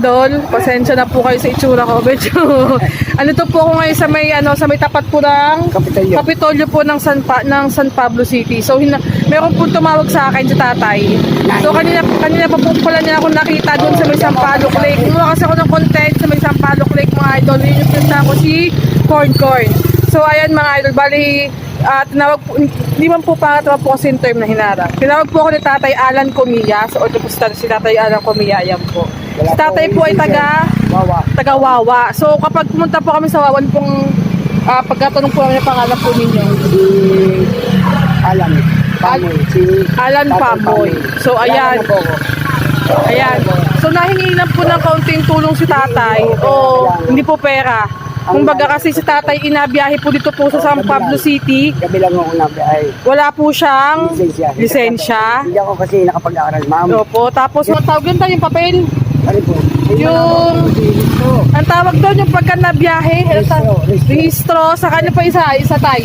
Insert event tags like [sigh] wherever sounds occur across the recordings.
idol, pasensya na po kayo sa itsura ko. Medyo, [laughs] ano to po ako ngayon sa may, ano, sa may tapat po ng Kapitolyo. Kapitolyo po ng San, pa, ng San Pablo City. So, hina, meron po tumawag sa akin si tatay. So, kanina, kanina pa po pala niya ako nakita doon sa may Sampaloc Lake. Kumuha kasi ako ng content sa may Sampaloc Lake mga idol. Yun yung pinunta ko si Corn Corn. So, ayan mga idol, bali, ah, tinawag po, hindi man po pangat naman po kasi yung term na hinarap. Tinawag po ako ni Tatay Alan Comilla. So, ito po si Tatay- si Tatay Alan Comilla, ayan po. Si Tatay po ay taga Wawa. taga Wawa. So kapag pumunta po kami sa Wawan pong uh, pagkatanong po namin ang pangalan po ninyo. Si Alan. Pamoy. Si Alan Pamoy. So ayan, ako. ayan. So nahingi lang po ng kaunting tulong si tatay o hindi po pera. Kumbaga kasi si tatay inabiyahe po dito po sa San Pablo City. Gabi lang ako nabiyahe. Wala po siyang Lisensya. lisensya. Hindi ako kasi nakapag-aaral, ma'am. Opo, tapos matawag yun tayo yung papel. Yung-. Ang tawag doon yung pagka nabiyahe. Rehistro. Sa kanya pa isa, isa tay.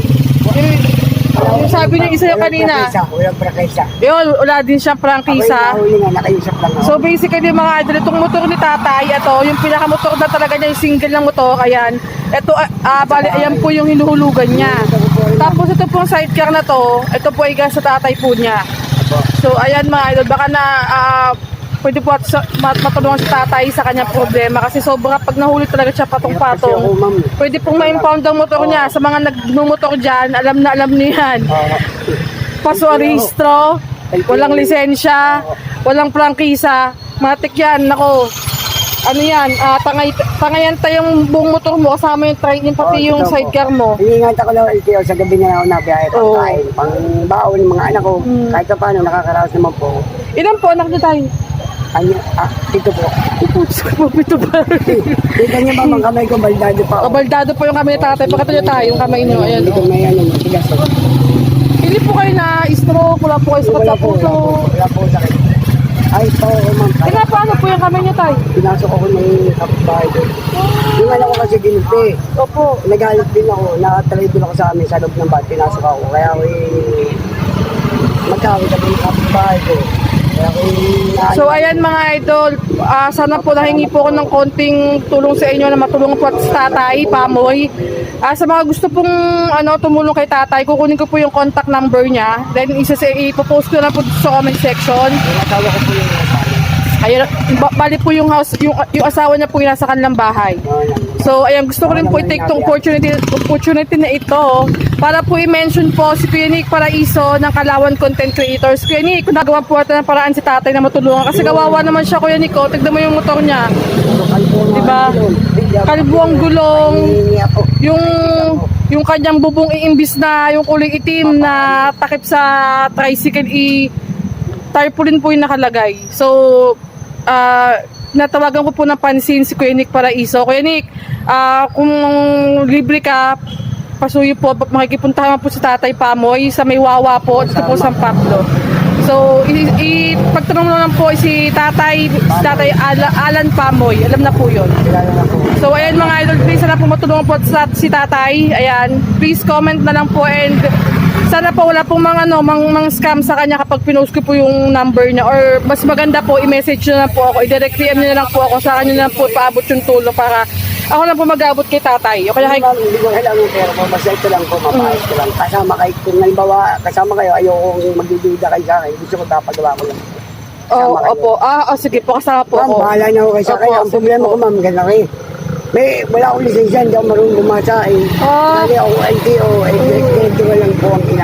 Yung, yung sabi niyo isa yung kanina. Walang prakisa. Yun, wala din siyang prangkisa. Yung. So basically mga idol, itong motor ni tatay, ito, yung pinakamotor na talaga niya, yung single na motor, ayan. Ito, ah, ah, bali, ayan po yung hinuhulugan niya. Tapos ito pong sidecar na to, ito po ay gas sa tatay po niya. So ayan mga idol, baka na ah, pwede po at sa, mat- matulungan si tatay sa kanyang problema kasi sobra pag nahuli talaga siya patong-patong. ma'am. Pwede pong ma-impound ang motor niya. Sa mga nagmumotor dyan, alam na alam niyo yan. Ah, Paso rehistro, walang lisensya, walang prangkisa, matik yan, nako. Ano yan, ah, tangay, tangayan tayong buong motor mo, kasama yung train, yung pati Oo, yung sidecar mo. Iniingatan ko lang LTO sa gabi na ako nabiyahe pang Oo. kain, pang baon ng mga anak ko. Mm. Kahit pa paano, nakakaraos naman po. Ilan po anak niyo tayo? Ano, ah, dito po. Putz ko po, pito pa. Dito niya ba, mga kamay ko, baldado pa ako. Kabaldado po yung kamay ni tatay, pagkatuloy tayo, yung kamay niyo, ayan. Dito oh. may ano, matigas ako. Hindi po kayo na stroke, wala po kayo sakit sa po, wala puso. po, wala po sakit. Ay, ako, ma'am. Kaya paano po yung kamay niyo tayo? Pinasok ako ng kapitbahay ko. Yung anak ko kasi ginti. Opo. Nagalit din ako, nakatry din ako sa amin sa loob ng bahay, pinasok ako. Kaya ako eh, magkawit ako ng kapitbahay ko. So ayan mga idol, ah, sana po nahingi po ako ng konting tulong sa inyo na matulungan po at tatay, Pamoy. Ah, sa mga gusto pong ano, tumulong kay tatay, kukunin ko po yung contact number niya. Then isa sa ipopost ko na po sa comment section. Natawa ko po yung. Ayun, ba- bali po yung house, yung, yung asawa niya po yung nasa kanilang bahay. So, ayan, gusto ko rin po i-take tong opportunity, opportunity na ito para po i-mention po si Kuya Nick Paraiso ng Kalawan Content Creators. Kuya Nick, kung nagawa po natin ng paraan si tatay na matulungan. Kasi kawawa naman siya, Kuya Nick. Oh. Tignan mo yung motor niya. Diba? Kalbo ang gulong. Yung yung kanyang bubong iimbis na yung kulay itim na takip sa tricycle i tarpaulin po yung nakalagay. So, ah natawagan ko po ng pansin si Kuya Nick Paraiso. Kuya Nick, ah kung libre ka, pasuyo po, makikipuntahan po si Tatay Pamoy sa may wawa po, dito po sa Pablo. So, i- i- pagtanong mo lang po si Tatay, si Tatay Ala- Alan Pamoy. Alam na po yun. So ayan mga idol, please sana po matulungan po sa si tatay. Ayan, please comment na lang po and sana po wala pong mga ano, mang, mang scam sa kanya kapag pinost ko po yung number niya or mas maganda po i-message na lang po ako, i-direct DM niyo na lang po ako sa kanya na lang po paabot yung tulong para ako lang po mag-abot kay tatay. O kaya kay Ma'am, hindi ko kailangan ng pera ko. Basta ito lang po, mapayos ko lang. Kasama kayo, kung halimbawa, kasama kayo, ayokong magdududa kayo sa akin. Gusto ko papagawa ko lang. Oh, Kasama kayo. opo. Ah, oh, sige po kasama po Ma'am, ako. bahala na ako kayo sa. Ang problema po. ko, ma'am, eh. May, wala akong lisensya, hindi ako marunong bumasa eh. Ah. Dali ako LTO, eh,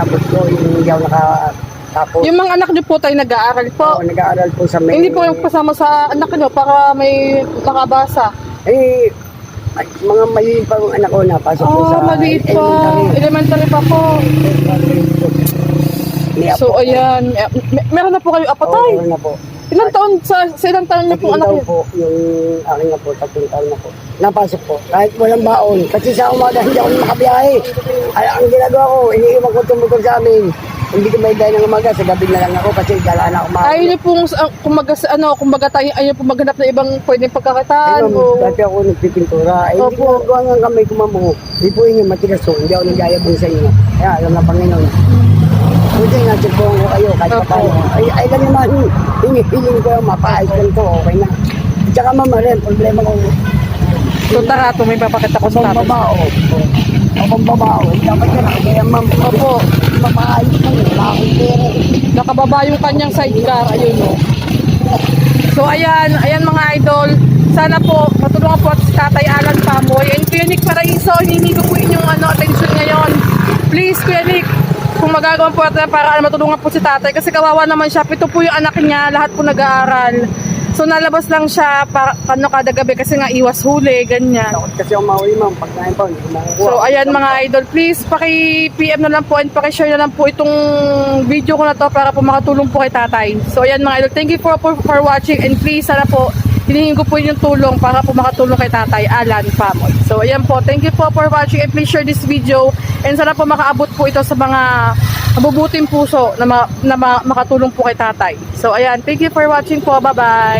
inabot ko, yung hindi ako nakatapos. Yung mga anak niyo po tayo nag-aaral po. Ako nag-aaral po sa may... Hindi po yung kasama sa anak niyo para may nakabasa. Eh, ay, mga maliit pa ang anak ko na pasok po sa Oh, maliit pa. elementary. Elementary pa po. May apo So, ayan. Mer- meron na po kayo apatay. Oo, na po. Ilang taon sa, sa ilang taon niyo po Tatlong anak taon niyo? po, yung akin na po, tatlong taon na po. Napasok po, kahit walang baon. Kasi sa umaga hindi ako makabiyahe. Ay, ang ginagawa ko, iniiwan ko motor sa amin. Hindi ko may dahil ng umaga, sa gabi na lang ako kasi gala na ako maaga. Ayaw niyo pong, uh, kumaga, sa- ano, kumbaga tayo, ayaw pong maghanap ng ibang pwedeng pagkakitaan. Ayun, o... dati ako nagpipintura. Eh, hindi Opo. ko gawa ng kamay ko mamuho. Hindi po inyo matigas to. Hindi ako nagyayabang sa inyo. Kaya alam na Panginoon. Buti nga, tsupuan ko kayo kahit pa paano. Ay, ay lang naman, hinihiling ko yung mapaayos ko ito, okay na. Tsaka mama rin, problema ko. So tara, ito may papakita ko sa tatay. babao. Abang babao. Dapat ka na, kaya ma'am, Opo, mapaayos mo, wala akong pera. nakababa yung kanyang sidecar. Ayun o. So ayan, ayan mga idol. Sana po, matulungan po si Tatay Alan Pamoy. And Kuya Nick Paraiso, hiningi ko po inyong ano, attention ngayon. Please, Kuya Nick, kung magagawa po natin para matulungan po si tatay. Kasi kawawa naman siya. Pito po yung anak niya, lahat po nag-aaral. So nalabas lang siya para ano kada gabi kasi nga iwas huli, ganyan. Takot kasi ako mauwi ma'am, pagkain pa, hindi ko makukuha. So ayan mga idol, please paki-PM na lang po and paki-share na lang po itong video ko na to para po makatulong po kay tatay. So ayan mga idol, thank you for, for, for watching and please sana po hinihingi ko po yung tulong para po makatulong kay tatay Alan Pamoy. So ayan po, thank you po for watching and please share this video and sana po makaabot po ito sa mga mabubuting puso na, ma, na ma- makatulong po kay tatay. So ayan, thank you for watching po, bye bye!